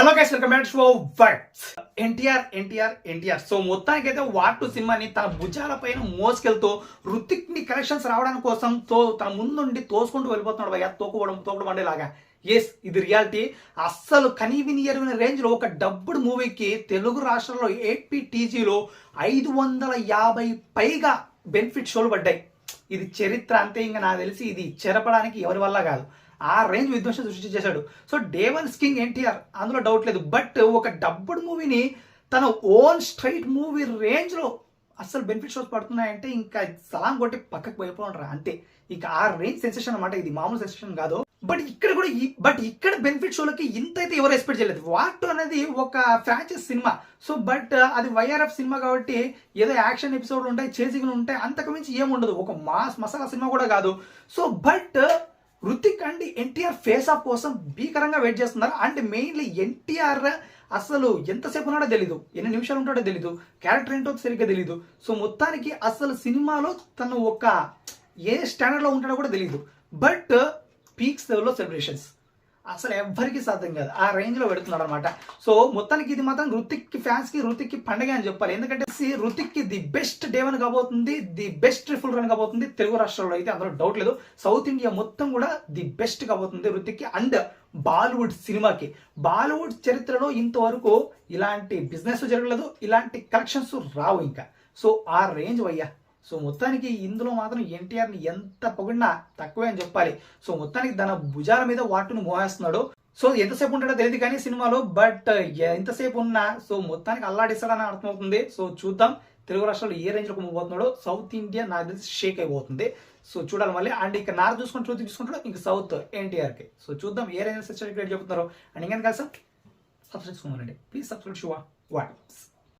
Hello guys welcome back show whites NTR NTR NTR. So మొత్తానికైతే war two సినిమాని తన భుజాల పైన మోసుకెళ్తూ రుతిక్ని కలెక్షన్స్ రావడానికి కోసం తో తన ముందుండి తోసుకుంటూ వెళ్ళిపోతున్నాడు భయ్యా. తోకువడం తోకడం వండేలాగా ఎస్ ఇది రియాలిటీ అస్సలు కనీవిని ఎరువిన రేంజ్లో ఒక డబ్బుడు మూవీకి తెలుగు రాష్ట్రంలో ఏపీ టీజీలో ఐదు వందల యాభై పైగా బెనిఫిట్ షోలు పడ్డాయి. ఇది చరిత్ర అంతే ఇంకా నాకు తెలిసి ఇది చెరపడానికి ఎవరి వల్ల కాదు. ఆ రేంజ్ విధ్వంసం సృష్టించేశాడు సో డేవన్ స్కింగ్ ఎన్టీఆర్ అందులో డౌట్ లేదు. బట్ ఒక డబ్బుడు మూవీని తన ఓన్ స్ట్రైట్ మూవీ రేంజ్లో అసలు బెనిఫిట్ షోస్ పడుతున్నాయంటే ఇంకా సలాం కొట్టి పక్కకు వెళ్ళిపోంటారు అంతే. ఇక ఆ రేంజ్ సెన్సేషన్ అనమాట ఇది మామూలు సెన్సేషన్ కాదు. బట్ ఇక్కడ కూడా బట్ ఇక్కడ బెనిఫిట్ షోలకి ఇంత అయితే ఎవరు ఎక్స్పెక్ట్ చేయలేదు. వాట్ అనేది ఒక ఫ్రాంచైజ్ సినిమా సో బట్ అది వైఆర్ఎఫ్ సినిమా కాబట్టి ఏదో యాక్షన్ ఎపిసోడ్లు ఉంటాయి చేసింగ్లు ఉంటాయి అంతకు మించి ఏముండదు. ఒక మాస్ మసాలా సినిమా కూడా కాదు. So but Hrithik and NTR face off కోసం భీకరంగా వెయిట్ చేస్తున్నారు. అండ్ మెయిన్లీ ఎన్టీఆర్ అసలు ఎంతసేపు ఉన్నాడో తెలీదు. ఎన్ని నిమిషాలు ఉంటాడో తెలీదు. క్యారెక్టర్ ఏంటో సరిగ్గా తెలీదు. సో మొత్తానికి అసలు సినిమాలో తను ఒక ఏ స్టాండర్డ్లో ఉంటాడో కూడా తెలియదు బట్ పీక్స్ లెవెల్లో సెలబ్రేషన్స్ అసలు ఎవ్వరికి సాధ్యం కాదు. ఆ రేంజ్లో పెడుతున్నాడు అనమాట సో మొత్తానికి ఇది మాత్రం రుతిక్కి ఫ్యాన్స్కి ఫ్యాన్స్కి పండగ అని చెప్పాలి. ఎందుకంటే రుతిక్కి ది బెస్ట్ డే వన్ కాబోతుంది. ది బెస్ట్ ఫుల్ రన్ కాబోతుంది. తెలుగు రాష్ట్రాల్లో అయితే అందులో డౌట్ లేదు. సౌత్ ఇండియా మొత్తం కూడా ది బెస్ట్ కాబోతుంది రుతిక్కి అండ్ బాలీవుడ్ సినిమాకి. బాలీవుడ్ చరిత్రలో ఇంతవరకు ఇలాంటి బిజినెస్ జరగలేదు. ఇలాంటి కలెక్షన్స్ రావు ఇంకా. సో ఆ రేంజ్ అయ్యా సో మొత్తానికి ఇందులో మాత్రం ఎన్టీఆర్ని ఎంత పొగిడినా తక్కువే అని చెప్పాలి. సో మొత్తానికి తన భుజాల మీద వాటును మోహేస్తున్నాడు. సో ఎంతసేపు ఉంటాడో తెలియదు కానీ సినిమాలో బట్ ఎంతసేపు ఉన్నా సో మొత్తానికి అల్లాడిస్తాడని అర్థమవుతుంది. సో చూద్దాం. తెలుగు రాష్ట్రంలో ఏ రేంజ్లో సౌత్ ఇండియా నాకు తెలిసి షేక్ అయిపోతుంది. సో చూడాలి మళ్ళీ. అండ్ ఇక నార్ చూసుకొని చూసి చూసుకుంటాడు ఇంకా సౌత్ ఎన్టీఆర్కి సో చూద్దాం ఏ రేంజ్ సెక్షన్ క్రియేట్ చెప్తున్నారు అండ్ ఇంకా కలిసి సబ్స్క్రైబ్ చేసుకోమనండి. ప్లీజ్ సబ్స్క్రైబ్ షువా వాట్స్